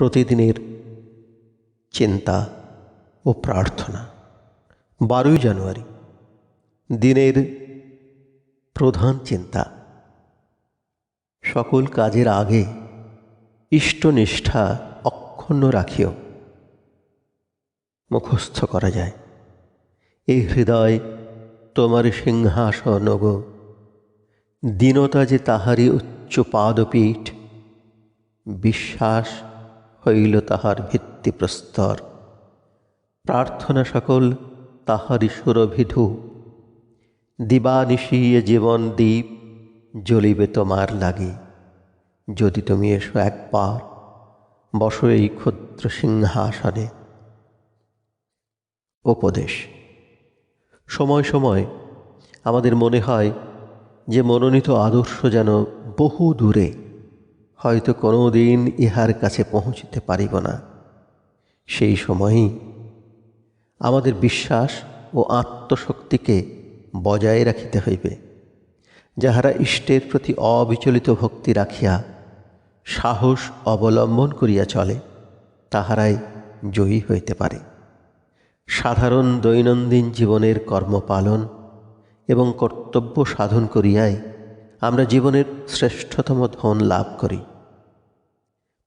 প্রতিদিনের চিন্তা ও প্রার্থনা। বারোই জানুয়ারি, দিনের প্রধান চিন্তা। সকল কাজের আগে ইষ্টনিষ্ঠা অক্ষুণ্ণ রাখিও। মুখস্থ করা যায়। এই হৃদয় তোমার সিংহাসন গো। দীনতা যে তাহারই উচ্চ পাদপীঠ, বিশ্বাস হইল তাহার ভিত্তিপ্রস্তর প্রার্থনা সকল তাহারই সুরভিধু। দিবানিশিয়ে জীবন দ্বীপ, জ্বলিবে তোমার লাগে। যদি তুমি এসো একবার, বসো এই ক্ষুদ্র সিংহাসনে। উপদেশ। সময় সময় আমাদের মনে হয় যে মনোনীত আদর্শ যেন বহু দূরে হয়তো কোনো দিন ইহার কাছে পৌঁছিতে পারিব না। সেই সময়ই আমাদের বিশ্বাস ও আত্মশক্তিকে বজায় রাখিতে হইবে, যাহারা ইষ্টের প্রতি অবিচলিত ভক্তি রাখিয়া সাহস অবলম্বন করিয়া চলে, তাহারাই জয়ী হইতে পারে। সাধারণ দৈনন্দিন জীবনের কর্মপালন এবং কর্তব্য সাধন করিয়াই আমরা জীবনের শ্রেষ্ঠতম ধন লাভ করি।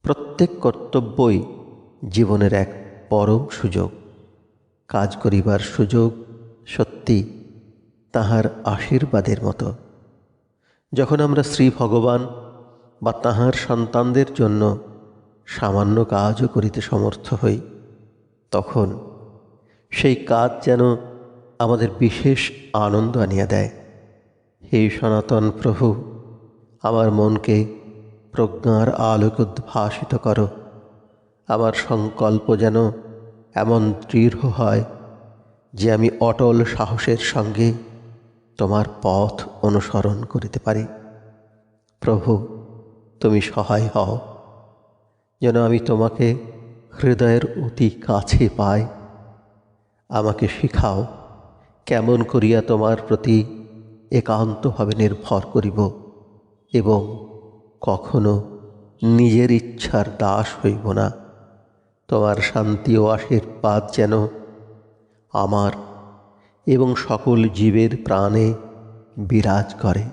প্রত্যেক কর্তব্যই জীবনের এক পরম সুযোগ। কাজ করিবার সুযোগ সত্যি তাহার আশীর্বাদের মতো। যখন আমরা শ্রী ভগবান বা তাহার সন্তানদের জন্য সামান্য কাজও করিতে সমর্থ হই, তখন সেই কাজ যেন আমাদের বিশেষ আনন্দ আনিয়া দেয়। হে সনাতন প্রভু, আমার মনকে প্রজ্ঞার আলোক উদ্ভাসিত করো। আমার সংকল্প যেন এমন দৃঢ় হয় যে আমি অটল সাহসের সঙ্গে তোমার পথ অনুসরণ করিতে পারি। প্রভু, তুমি সহায় হও। যেন আমি তোমাকে হৃদয়ের অতি কাছে পাই। আমাকে শিখাও কেমন করিয়া তোমার প্রতি একান্তভাবে নির্ভর করিব এবং কখনো নিজের ইচ্ছার দাস হইব না। তোমার শান্তি ও আশীর্বাদ যেন আমার এবং সকল জীবের প্রাণে বিরাজ করে।